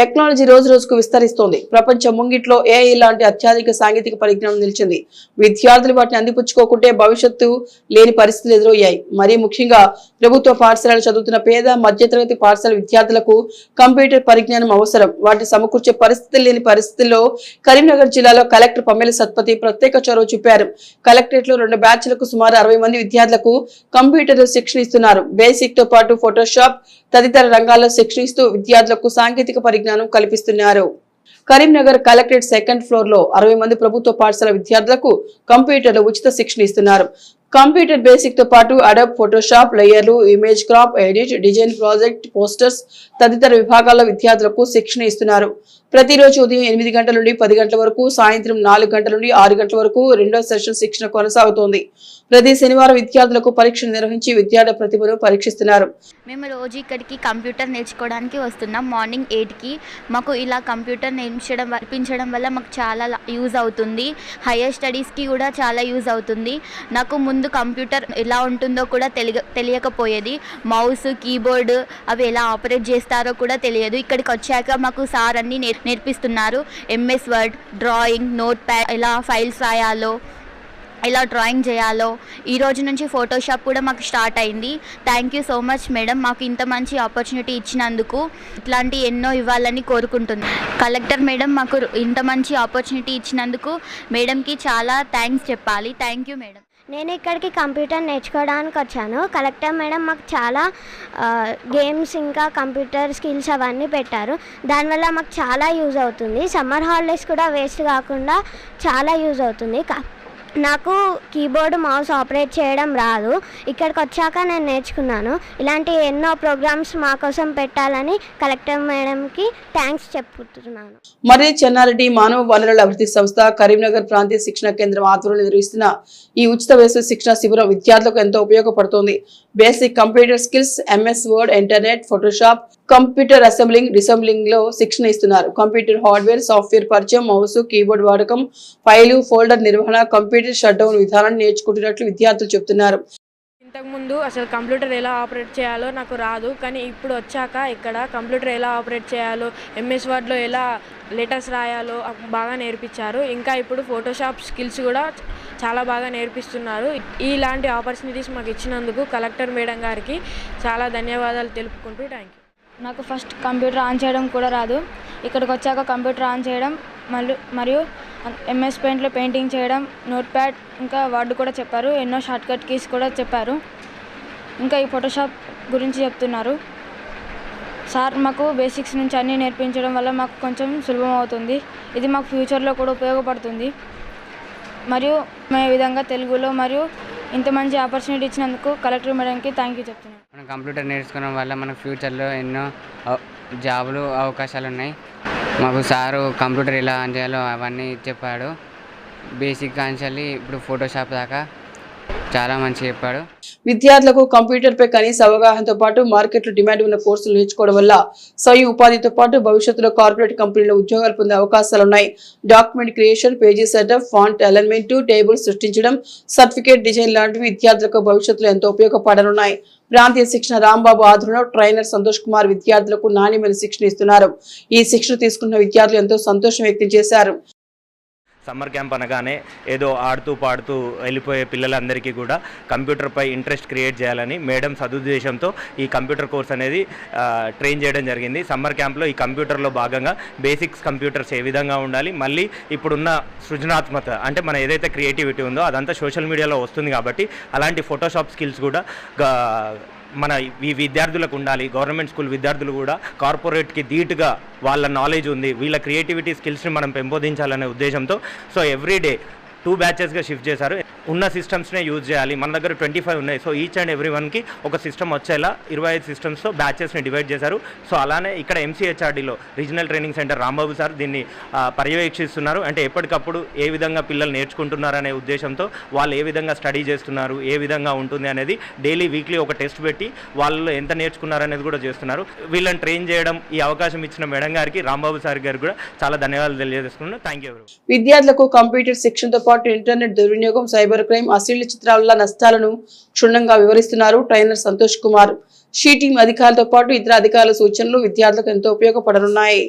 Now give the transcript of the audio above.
Technology రోజు రోజుకు విస్తరిస్తోంది. ప్రపంచం ముంగిట్లో ఏఐ లాంటి అత్యాధునిక సాంకేతిక పరిజ్ఞానం నిలిచింది. విద్యార్థులు వాటిని అందిపుచ్చుకోకుంటే భవిష్యత్తు లేని పరిస్థితులు ఎదురయ్యాయి. మరీ ముఖ్యంగా ప్రభుత్వ పాఠశాలలు చదువుతున్న పేద మధ్యతరగతి పాఠశాల విద్యార్థులకు కంప్యూటర్ పరిజ్ఞానం అవసరం. వాటిని సమకూర్చే పరిస్థితులు లేని పరిస్థితుల్లో కరీంనగర్ జిల్లాలో కలెక్టర్ పమ్మెల సత్పతి ప్రత్యేక చొరవ చూపారు. కలెక్టరేట్లో రెండు బ్యాచ్లకు సుమారు అరవై మంది విద్యార్థులకు కంప్యూటర్ శిక్షణ ఇస్తున్నారు. బేసిక్తో పాటు ఫోటోషాప్ తదితర రంగాల్లో శిక్షణ ఇస్తూ విద్యార్థులకు సాంకేతిక పరిజ్ఞానం కల్పిస్తున్నారు. కరీంనగర్ కలెక్టరేట్ సెకండ్ ఫ్లోర్లో అరవై మంది ప్రభుత్వ పాఠశాల విద్యార్థులకు కంప్యూటర్లు ఉచిత శిక్షణ ఇస్తున్నారు. కంప్యూటర్ బేసిక్తో పాటు Adobe Photoshop లేయర్లు image crop edit design project posters తదితర విభాగాల్లో విద్యార్థులకు శిక్షణ ఇస్తున్నారు. ప్రతిరోజు ఉదయం ఎనిమిది గంటల నుండి పది గంటల వరకు సాయంత్రం నాలుగు గంటల నుండి ఆరు గంటల వరకు రెండో సెషన్ శిక్షణ కొనసాగుతోంది. ప్రతి శనివారం విద్యార్థులకు పరీక్షలు నిర్వహించి విద్యార్థి ప్రతిభను పరీక్షిస్తున్నారు. మేము రోజు ఇక్కడికి కంప్యూటర్ నేర్చుకోవడానికి వస్తున్నాం. మార్నింగ్ ఎయిట్కి మాకు ఇలా కంప్యూటర్ నేర్పించడం నేర్పించడం వల్ల మాకు చాలా యూజ్ అవుతుంది. హయ్యర్ స్టడీస్కి కూడా చాలా యూజ్ అవుతుంది. నాకు ముందు కంప్యూటర్ ఎలా ఉంటుందో కూడా తెలియ తెలియకపోయేది. మౌస్ కీబోర్డ్ అవి ఎలా ఆపరేట్ చేస్తారో కూడా తెలియదు. ఇక్కడికి వచ్చాక మాకు సార్ అన్ని నేర్ నేర్పిస్తున్నారు. MS Word drawing notepad ఎలా ఫైల్స్ రాయాలో ఎలా డ్రాయింగ్ చేయాలో. ఈ రోజు నుంచి ఫోటోషాప్ కూడా మాకు స్టార్ట్ అయింది. Thank you so much madam మాకు ఇంత మంచి ఆపర్చునిటీ ఇచ్చినందుకు ఇట్లాంటి ఎన్నో ఇవ్వాలని కోరుకుంటుంది కలెక్టర్ మేడం మాకు ఇంత మంచి ఆపర్చునిటీ ఇచ్చినందుకు మేడంకి చాలా థ్యాంక్స్ చెప్పాలి. థ్యాంక్ యూ మేడం నేను ఇక్కడికి కంప్యూటర్ నేర్చుకోవడానికి వచ్చాను. కలెక్టర్ మేడం మాకు చాలా గేమ్స్ ఇంకా కంప్యూటర్ స్కిల్స్ అవన్నీ పెట్టారు. దానివల్ల మాకు చాలా యూజ్ అవుతుంది. సమ్మర్ హాలిడేస్ కూడా వేస్ట్ కాకుండా చాలా యూజ్ అవుతుంది. కా- నాకు కీబోర్డ్ మౌస్ ఆపరేట్ చేయడం రాదు. ఇక్కడికి వచ్చాక నేను నేర్చుకున్నాను. ఇలాంటి ఎన్నో ప్రోగ్రామ్స్ మా కోసం పెట్టాలని కలెక్టర్ మేడంకి థ్యాంక్స్ చెప్పుతున్నాను. మరి చెన్నారెడ్డి మానవ వనరుల అభివృద్ధి సంస్థ కరీంనగర్ ప్రాంతీయ శిక్షణ కేంద్రం ఆధ్వర్యంలో నిర్వహిస్తున్న ఈ ఉచిత వేసవి శిక్షణ శిబిరం విద్యార్థులకు ఎంతో ఉపయోగపడుతుంది. Basic computer skills MS Word internet Photoshop computer assembling డిసెంబ్లింగ్లో శిక్షణ ఇస్తున్నారు. కంప్యూటర్ హార్డ్వేర్ సాఫ్ట్వేర్ పరిచయం మౌస్ కీబోర్డ్ వాడకం ఫైలు ఫోల్డర్ నిర్వహణ కంప్యూటర్ షట్ డౌన్ విధానాన్ని నేర్చుకుంటున్నట్లు విద్యార్థులు చెబుతున్నారు ఇంతకుముందు అసలు కంప్యూటర్ ఎలా ఆపరేట్ చేయాలో నాకు రాదు కానీ ఇప్పుడు వచ్చాక ఇక్కడ కంప్యూటర్ ఎలా ఆపరేట్ చేయాలో ఎంఎస్ వర్డ్లో ఎలా లెటర్స్ రాయాలో బాగా నేర్పించారు. ఇంకా ఇప్పుడు ఫోటోషాప్ స్కిల్స్ కూడా చాలా బాగా నేర్పిస్తున్నారు. ఇలాంటి ఆపర్చునిటీస్ మాకు ఇచ్చినందుకు కలెక్టర్ మేడం గారికి చాలా ధన్యవాదాలు తెలుపుకుంటూ థ్యాంక్ యూ నాకు ఫస్ట్ కంప్యూటర్ ఆన్ చేయడం కూడా రాదు. ఇక్కడికి వచ్చాక కంప్యూటర్ ఆన్ చేయడం మళ్ళీ మరియు ఎంఎస్ పెయింట్లో పెయింటింగ్ చేయడం నోట్ ప్యాడ్ ఇంకా వర్డ్ కూడా చెప్పారు. ఎన్నో షార్ట్కట్ కీస్ కూడా చెప్పారు. ఇంకా ఈ ఫోటోషాప్ గురించి చెప్తున్నారు. సార్ మాకు బేసిక్స్ నుంచి అన్నీ నేర్పించడం వల్ల మాకు కొంచెం సులభం అవుతుంది. ఇది మాకు ఫ్యూచర్లో కూడా ఉపయోగపడుతుంది. మరియు మేము విధంగా తెలుగులో మరియు ఇంత మంచి ఆపర్చునిటీ ఇచ్చినందుకు కలెక్టర్ మేడంకి థ్యాంక్ యూ చెప్తున్నాను. మనం కంప్యూటర్ నేర్చుకోవడం వల్ల మనకు ఫ్యూచర్లో ఎన్నో జాబులు అవకాశాలు ఉన్నాయి. మాకు సారు కంప్యూటర్ ఎలా ఆన్ చేయాలో అవన్నీ చెప్పాడు. బేసిక్ కాంచాలి ఇప్పుడు ఫోటోషాప్ దాకా చాలా మంచి చెప్పాడు. విద్యార్థులకు కంప్యూటర్ పై కనీస అవగాహనతో పాటు మార్కెట్లో డిమాండ్ ఉన్న కోర్సులు నేర్చుకోవడం వల్ల స్వయం ఉపాధితో పాటు భవిష్యత్తులో కార్పొరేట్ కంపెనీలో ఉద్యోగాలు పొందే అవకాశాలున్నాయి document creation page setup font alignment table సృష్టించడం సర్టిఫికేట్ డిజైన్ లాంటివి విద్యార్థులకు భవిష్యత్తులో ఎంతో ఉపయోగపడనున్నాయి. ప్రాంతీయ శిక్షణ రాంబాబు ఆధ్వర్యంలో ట్రైనర్ సంతోష్ కుమార్ విద్యార్థులకు నాణ్యమైన శిక్షణ ఇస్తున్నారు. ఈ శిక్షణ తీసుకున్న విద్యార్థులు ఎంతో సంతోషం వ్యక్తం చేశారు. సమ్మర్ క్యాంప్ అనగానే ఏదో ఆడుతూ పాడుతూ వెళ్ళిపోయే పిల్లలందరికీ కూడా కంప్యూటర్పై ఇంట్రెస్ట్ క్రియేట్ చేయాలని మేడం సదుద్దేశంతో ఈ కంప్యూటర్ కోర్స్ అనేది ట్రైన్ చేయడం జరిగింది. సమ్మర్ క్యాంప్లో ఈ కంప్యూటర్లో భాగంగా బేసిక్స్ కంప్యూటర్స్ ఏ విధంగా ఉండాలి మళ్ళీ ఇప్పుడున్న సృజనాత్మక అంటే మన ఏదైతే క్రియేటివిటీ ఉందో అదంతా సోషల్ మీడియాలో వస్తుంది కాబట్టి అలాంటి ఫోటోషాప్ స్కిల్స్ కూడా మన ఈ విద్యార్థులకు ఉండాలి. గవర్నమెంట్ స్కూల్ విద్యార్థులు కూడా కార్పొరేట్కి ధీటుగా వాళ్ళ నాలెడ్జ్ ఉంది. వీళ్ళ క్రియేటివిటీ స్కిల్స్ని మనం పెంపొందించాలనే ఉద్దేశంతో సో ఎవ్రీ డే టూ బ్యాచెస్గా షిఫ్ట్ చేశారు. ఉన్న సిస్టమ్స్నే యూజ్ చేయాలి. మన దగ్గర ట్వంటీ ఫైవ్ ఉన్నాయి. సో ఈచ్ అండ్ ఎవ్రీ వన్కి ఒక సిస్టమ్ వచ్చేలా ఇరవై ఐదు సిస్టమ్స్తో బ్యాచెస్ని డివైడ్ చేశారు. సో అలానే ఇక్కడ ఎంసీహెచ్ఆర్డీలో regional training centre Rambabu sir దీన్ని పర్యవేక్షిస్తున్నారు. అంటే ఎప్పటికప్పుడు ఏ విధంగా పిల్లలు నేర్చుకుంటున్నారు అనే ఉద్దేశంతో వాళ్ళు ఏ విధంగా స్టడీ చేస్తున్నారు ఏ విధంగా ఉంటుంది అనేది డైలీ వీక్లీ ఒక టెస్ట్ పెట్టి వాళ్ళు ఎంత నేర్చుకున్నారు అనేది కూడా చేస్తున్నారు. వీళ్ళని ట్రైన్ చేయడం ఈ అవకాశం ఇచ్చిన మేడం గారికి రాంబాబు సార్ గారికి కూడా చాలా ధన్యవాదాలు తెలియజేస్తున్నాను. థ్యాంక్ యూ విద్యార్థులకు కంప్యూటర్ శిక్షణతో పాటు ఇంటర్నెట్ దుర్వినియోగం సైబర్ క్రైమ్ అశ్లీల చిత్రాల నష్టాలను క్షుణ్ణంగా వివరిస్తున్నారు trainer Santosh Kumar. She team అధికారులతో పాటు ఇతర అధికారుల సూచనలు విద్యార్థులకు ఎంతో ఉపయోగపడనున్నాయి.